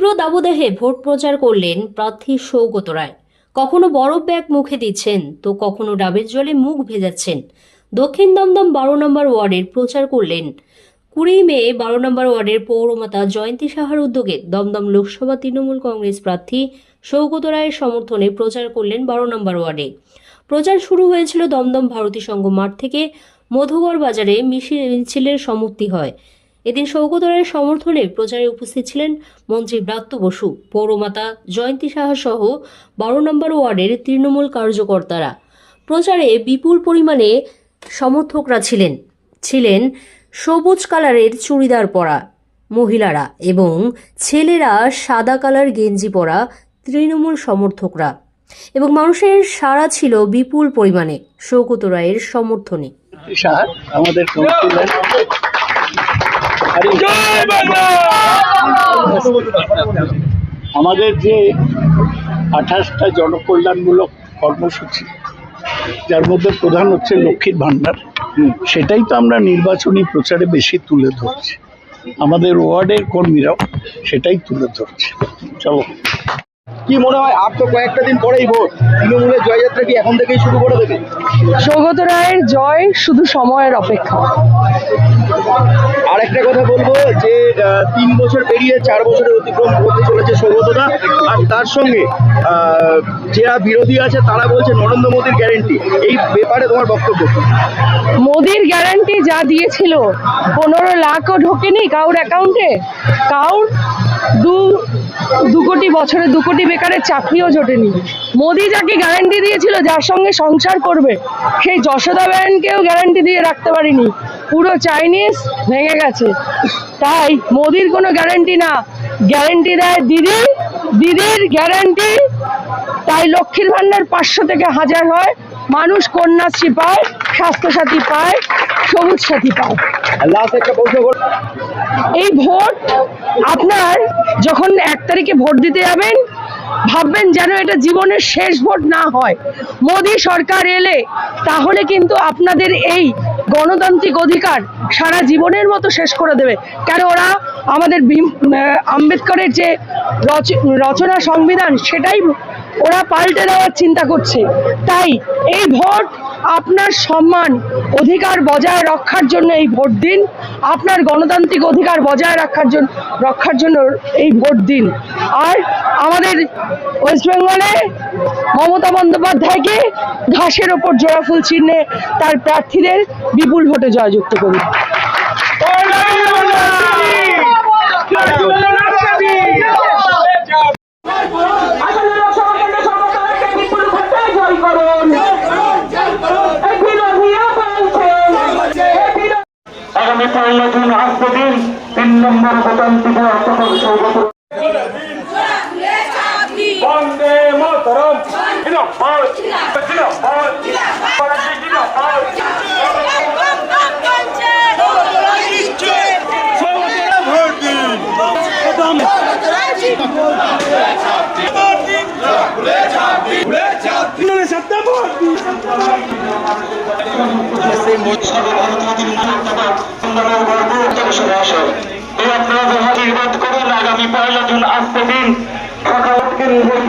তীব্র দাবদাহে ভোট প্রচার করলেন প্রার্থী সৌগত রায়। কখনো বরফ ব্যাগ মুখে দিচ্ছেন, তো কখনো ডাবের জলে মুখ ভেজাচ্ছেন। দক্ষিণ দমদম বারো নম্বর ওয়ার্ডের প্রচার করলেন কুড়ি মে বারো নম্বর ওয়ার্ডের পৌরমাতা জয়ন্তী সাহার উদ্যোগে দমদম লোকসভা তৃণমূল কংগ্রেস প্রার্থী সৌগত রায়ের সমর্থনে প্রচার করলেন বারো নম্বর ওয়ার্ডে। প্রচার শুরু হয়েছিল দমদম ভারতী সংঘ মাঠ থেকে মধুগড় বাজারে মিছিল মিছিলের সমাপ্তি হয়। এদিন সৌগত রায়ের সমর্থনে প্রচারে উপস্থিত ছিলেন মন্ত্রী ব্রাত্য বসু, পৌরমাতা জয়ন্তী সাহা সহ বারো নম্বর ওয়ার্ডের তৃণমূল কার্যকর্তারা। প্রচারে বিপুল পরিমাণে সমর্থকরা ছিলেন। ছিলেন সবুজ কালারের চুড়িদার পরা মহিলারা এবং ছেলেরা সাদা কালার গেঞ্জি পরা তৃণমূল সমর্থকরা এবং মানুষের সাড়া ছিল বিপুল পরিমাণে সৌগত রায়ের সমর্থনে। আমাদের আমাদের যে আঠাশটা জনকল্যাণমূলক কর্মসূচি যার মধ্যে প্রধান হচ্ছে লক্ষ্মীর ভান্ডার সেটাই তো আমরা নির্বাচনী প্রচারে বেশি তুলে ধরছি। আমাদের ওয়ার্ডের কর্মীরাও সেটাই তুলে ধরছে। চলো। কি মনে হয়? আর তো কয়েকটা দিন পরেই ভোট। তৃণমূলের জয়যাত্রা কি এখন থেকেই শুরু করে দেবে? সৌগত রায়ের জয় শুধু সময়ের অপেক্ষা। আর একটা কথা বলব যে তিন বছর পেরিয়ে চার বছরে অতিক্রম করতে চলেছে সৌগতদা আর তার সঙ্গে আহ, যারা বিরোধী আছে তারা বলছে নরেন্দ্র মোদীর গ্যারেন্টি এই ব্যাপারে তোমার বক্তব্য? মোদির গ্যারান্টি যা দিয়েছিল পনেরো লাখও ঢোকেনি কাউর অ্যাকাউন্টে কাউর দু দু কোটি বছরে, দু কোটি বেকারের চাকরিও জোটেনি। মোদি যাকে গ্যারান্টি দিয়েছিল, যার সঙ্গে সংসার করবে, সেই যশোদা ব্যানকেও গ্যারান্টি দিয়ে রাখতে পারিনি। পুরো চাইনিজ ভেঙে গেছে। তাই মোদির কোনো গ্যারান্টি না। গ্যারান্টি দেয় দিদি, দিদির গ্যারান্টি তাই লক্ষ্মীর ভান্ডার পাঁচশো থেকে হাজার হয়। মানুষ কন্যাশ্রী পায় স্বাস্থ্যসাথী পায় সবুজ সাথী পায় এই ভোট আপনার যখন এক তারিখে ভোট দিতে যাবেন ভাববেন যেন এটা জীবনের শেষ ভোট না হয়। মোদী সরকার এলে তাহলে কিন্তু আপনাদের এই গণতান্ত্রিক অধিকার সারা জীবনের মতো শেষ করে দেবে। কেন ওরা আমাদের আম্বেদকরের যে রচ- রচনা সংবিধান সেটাই ওরা পাল্টে দেওয়ার চিন্তা করছে। তাই এই ভোট আপনার সম্মান অধিকার বজায় রক্ষার জন্য এই ভোট দিন। আপনার গণতান্ত্রিক অধিকার বজায় রাখার জন্য রক্ষার জন্য এই ভোট দিন। আর আমাদের ওয়েস্ট বেঙ্গলে মমতা বন্দ্যোপাধ্যায়কে ঘাসের ওপর জোড়া ফুল চিহ্নে তার প্রার্থীদের বিপুল ভোটে জয়যুক্ত করুন আসলে লোকসভা কেন্দ্র সরকারকে বিপুল ভোটে জয় করুন এই বিরোধীরা বলছেন এই বিরোধী জুন আসবে দিন তিন নম্বর মাতরম জিন্দাবাদ জিন্দাবাদ জিন্দাবাদ জানার গর্ব সমাবেশে এই আপনারা যাহা নির্বাদ করেন আগামী পয়লা জুন আজ থেকে সকাল থেকে নির্বাচন